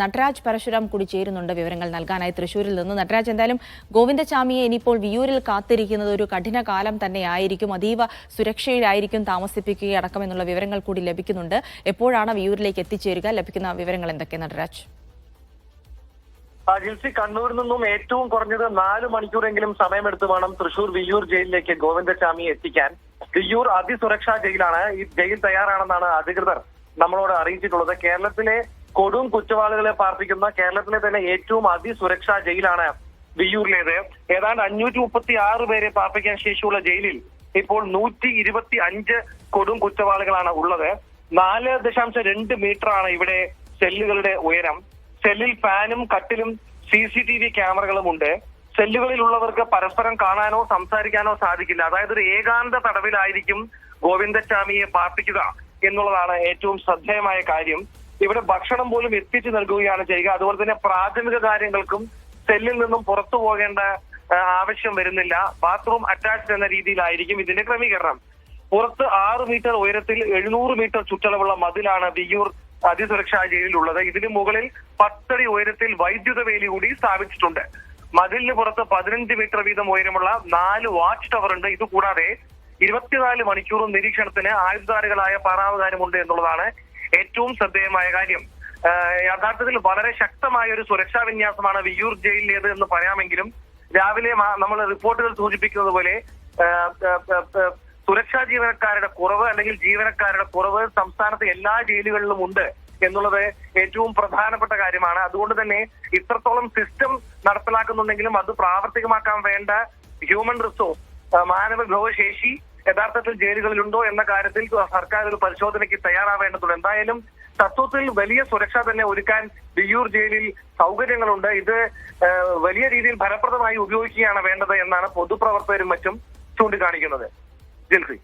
നട്രാജ് പരശുരാം കൂടി ചേരുന്നുണ്ട് വിവരങ്ങൾ നൽകാനായി തൃശ്ശൂരിൽ നിന്ന്. നടരാജ് എന്തായാലും ഗോവിന്ദചാമിയെ ഇനിയിപ്പോൾ വിയൂരിൽ കാത്തിരിക്കുന്നത് ഒരു കഠിന കാലം തന്നെയായിരിക്കും. അതീവ സുരക്ഷയിലായിരിക്കും താമസിപ്പിക്കുകയടക്കം അടക്കമെന്നുള്ള വിവരങ്ങൾ കൂടി ലഭിക്കുന്നുണ്ട്. എപ്പോഴാണ് വിയൂരിലേക്ക് എത്തിച്ചേരുക? ലഭിക്കുന്ന വിവരങ്ങൾ എന്തൊക്കെ നടരാജ് ജിൽസി കണ്ണൂരിൽ നിന്നും ഏറ്റവും കുറഞ്ഞത് നാല് മണിക്കൂറെങ്കിലും സമയമെടുത്ത് വേണം തൃശൂർ വിയൂർ ജയിലിലേക്ക് ഗോവിന്ദചാമിയെ എത്തിക്കാൻ. വിയൂർ അതിസുരക്ഷാ ജയിലാണ്. ഈ ജയിൽ തയ്യാറാണെന്നാണ് അധികൃതർ നമ്മളോട് അറിയിച്ചിട്ടുള്ളത്. കേരളത്തിലെ കൊടും കുറ്റവാളികളെ പാർപ്പിക്കുന്ന കേരളത്തിലെ തന്നെ ഏറ്റവും അതിസുരക്ഷാ ജയിലാണ് വിയ്യൂരിലേത്. ഏതാണ്ട് അഞ്ഞൂറ്റി മുപ്പത്തി ആറ് പേരെ പാർപ്പിക്കാൻ ശേഷിയുള്ള ജയിലിൽ ഇപ്പോൾ നൂറ്റി ഇരുപത്തി അഞ്ച് കൊടും കുറ്റവാളികളാണ് ഉള്ളത്. നാല് ദശാംശം രണ്ട് മീറ്റർ ആണ് ഇവിടെ സെല്ലുകളുടെ ഉയരം. സെല്ലിൽ ഫാനും കട്ടിലും സി സി ടി വി ക്യാമറകളും ഉണ്ട്. സെല്ലുകളിലുള്ളവർക്ക് പരസ്പരം കാണാനോ സംസാരിക്കാനോ സാധിക്കില്ല. അതായത് ഒരു ഏകാന്ത തടവിലായിരിക്കും ഗോവിന്ദസ്വാമിയെ പാർപ്പിക്കുക എന്നുള്ളതാണ് ഏറ്റവും ശ്രദ്ധേയമായ കാര്യം. ഇവിടെ ഭക്ഷണം പോലും എത്തിച്ചു നൽകുകയാണ് ചെയ്യുക. അതുപോലെ തന്നെ പ്രാഥമിക കാര്യങ്ങൾക്കും സെല്ലിൽ നിന്നും പുറത്തു പോകേണ്ട ആവശ്യം വരുന്നില്ല. ബാത്റൂം അറ്റാച്ച്ഡ് എന്ന രീതിയിലായിരിക്കും ഇതിന്റെ ക്രമീകരണം. പുറത്ത് ആറ് മീറ്റർ ഉയരത്തിൽ എഴുന്നൂറ് മീറ്റർ ചുറ്റളവുള്ള മതിലാണ് വിയ്യൂർ അതിസുരക്ഷാ ജയിലിലുള്ളത്. ഇതിന് മുകളിൽ പത്തടി ഉയരത്തിൽ വൈദ്യുത വേലി കൂടി സ്ഥാപിച്ചിട്ടുണ്ട്. മതിലിന് പുറത്ത് പതിനഞ്ച് മീറ്റർ വീതം ഉയരമുള്ള നാല് വാച്ച് ടവർ ഉണ്ട്. ഇത് കൂടാതെ ഇരുപത്തിനാല് മണിക്കൂറും നിരീക്ഷണത്തിന് ആയുധധാരികളായ പാറാവുകാരുമുണ്ട് എന്നുള്ളതാണ് ഏറ്റവും ശ്രദ്ധേയമായ കാര്യം. യഥാർത്ഥത്തിൽ വളരെ ശക്തമായ ഒരു സുരക്ഷാ വിന്യാസമാണ് വിയൂർ ജയിലിലേത് എന്ന് പറയാമെങ്കിലും രാവിലെ നമ്മൾ റിപ്പോർട്ടുകൾ സൂചിപ്പിക്കുന്നത് പോലെ സുരക്ഷാ ജീവനക്കാരുടെ കുറവ് അല്ലെങ്കിൽ ജീവനക്കാരുടെ കുറവ് സംസ്ഥാനത്തെ എല്ലാ ജയിലുകളിലും ഉണ്ട് എന്നുള്ളത് ഏറ്റവും പ്രധാനപ്പെട്ട കാര്യമാണ്. അതുകൊണ്ട് തന്നെ ഇത്രത്തോളം സിസ്റ്റം നടപ്പിലാക്കുന്നുണ്ടെങ്കിലും അത് പ്രാവർത്തികമാക്കാൻ വേണ്ട ഹ്യൂമൻ റിസോഴ്സ് മാനവ വിഭവശേഷി യഥാർത്ഥത്തിൽ ജയിലുകളിലുണ്ടോ എന്ന കാര്യത്തിൽ സർക്കാർ ഒരു പരിശോധനയ്ക്ക് തയ്യാറാവേണ്ടതുണ്ട്. എന്തായാലും തത്വത്തിൽ വലിയ സുരക്ഷ തന്നെ ഒരുക്കാൻ ദിയൂർ ജയിലിൽ സൗകര്യങ്ങളുണ്ട്. ഇത് വലിയ രീതിയിൽ ഫലപ്രദമായി ഉപയോഗിക്കുകയാണ് വേണ്ടത് എന്നാണ് പൊതുപ്രവർത്തകരും മറ്റും ചൂണ്ടിക്കാണിക്കുന്നത്. ജിൽസി